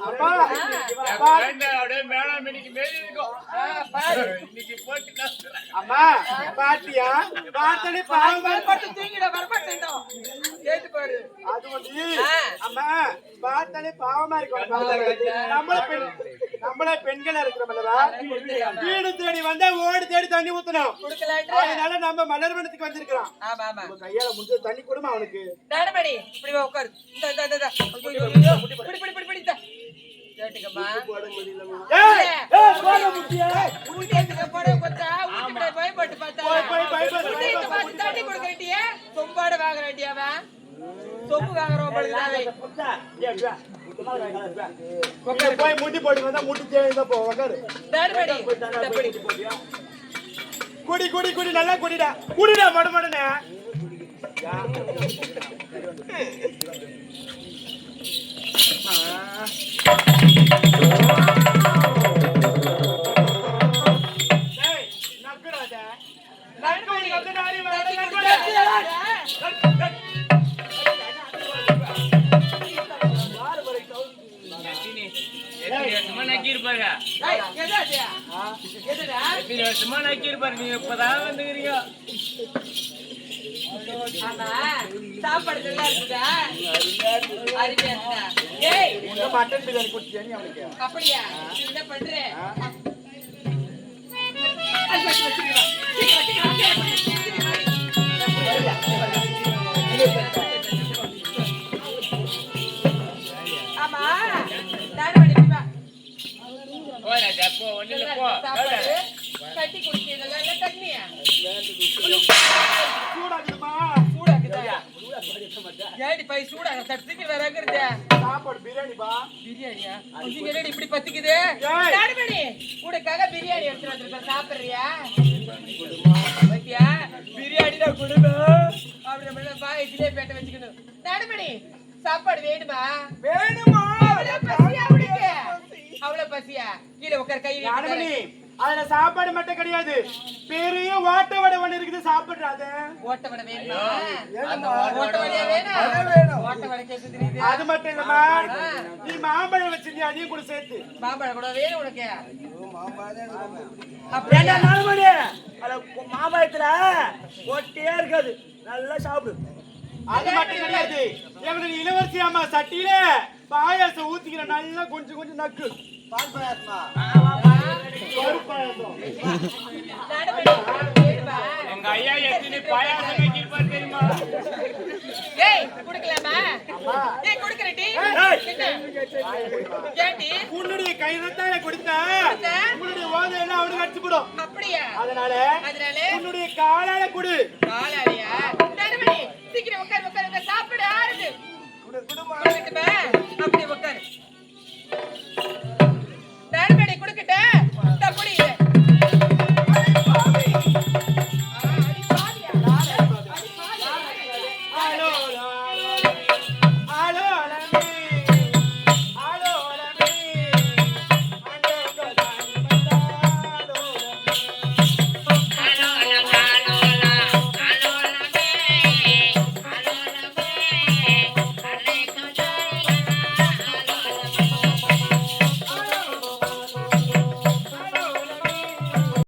அம்மா, பாத்- ஆ, பாரு. வரமாட்டு தூங்கிட, வரமாட்டேன்டோம். கேட்டு பாரு. அது வந்து. அம்மா, பார்த்தாலே பாவமா இருக்கு உன்னை பார்த்தா. நம்மள பெண் நம்மள பெண்களா இருக்கிறோம்லவா வீடு தேடி வந்தா ஓடி தேடி தண்ணி ஊத்தணும்? அதனால நம்ம மலர்வனத்துக்கு வந்திருக்கிறோம் ஆமா, ஆமா. உங்க கையால முடிஞ்ச தண்ணி கொடுமா அவனுக்கு இப்படி உட்காரு. இந்தா, இந்தா, இந்தா, இந்தா. ஐயோ, ஐயோ, ஐயோ. பிடி, பிடி, பிடி, பிடி, இந்தா. கேட்டுக்கம்மா. ஏய், ஏய், போட முட்டியா? ஊட்டியத்துக்கு போட கொத்தா, ஊட்டிப்பட பயப்பட்டு பார்த்தா. போய், கொடுக்கறட்டியே, வாங்குறட்டியா அவன்? முட்டி போட்டு வந்தா முட்டி போ உக்காரு நாடமணி, இந்தா பிடி. குடி குடி குடி நல்லா குடிடா குடிடா மட மடனே ஏய், நக்குறாத. நாடமணி, வந்து ஆமா, சாப்பாடு நல்லா இருக்குதா? அருமையா இருக்குதா? ஏய், இந்த மட்டன் பிரியாணி குடிச்சியா நீ அவனுக்கு அப்படியா என்ன பண்ற ஆமா கட்டி குடிக்கிறதெல்லாம் தண்ணியா ஏடி பை சூடாக தட்டுக்கு வரங்கிறது சாப்பாடு பிரியாணி பா. பிரியாணியா? நீங்க என்னடி இப்படி பத்திக்குது. நாடுமணி உனக்காக பிரியாணி எடுத்து வந்திருக்கேன் சாப்பிடுறியா? பத்தியா? பிரியாணி தான் குடும்பம் அப்படி நம்ம பாய் இதிலே பேட்ட வச்சுக்கணும். நாடுமணி சாப்பாடு வேணுமா? வேணுமா? அவ்வளவு பசியா உனக்கு? அவ்வளவு பசியா? கீழே உட்கார் கை ஞானமணி அதுல சாப்பாடு மட்டும் கிடையாது. பெரிய ஓட்ட வடை ஒண்ணு இருக்குது. சாப்பிடுறாத ஓட்ட வடை வேணுமா? அது மட்டும் இல்லம்மா. நீ மாம்பழம் வச்சிருந்தியா? அதையும் கூட சேர்த்து. மாம்பழம் கூட வேணும் உனக்கு. அப்படியா மாம்பழத்துல ஒட்டே இருக்காது. நல்லா சாப்பிடு. அது மட்டும் கிடையாது. எங்களுக்கு இளவரசி அம்மா சட்டியில பாயாசம் ஊத்திக்கிற நல்லா கொஞ்சம் கொஞ்சம் நக்கு. பால் பாயாசமா? எங்க ஐயா எத்தனை பாயாசம் வைக்கிருப்பார் தெரியுமா? ஏய் குடுக்கலாமா? ஏய் குடுக்கறடி ஏண்டி உன்னுடைய கைரத்தால கொடுத்தா? கொடுத்தா? உன்னுடைய ஓதை எல்லாம் அவனுக்கு அடிச்சுப்படும். அப்படியா? அதனால அதனால? உன்னுடைய காலால கொடு. காலாலியா? நடுமணி சீக்கிரம் உட்கார் உட்கார். சாப்பிடு.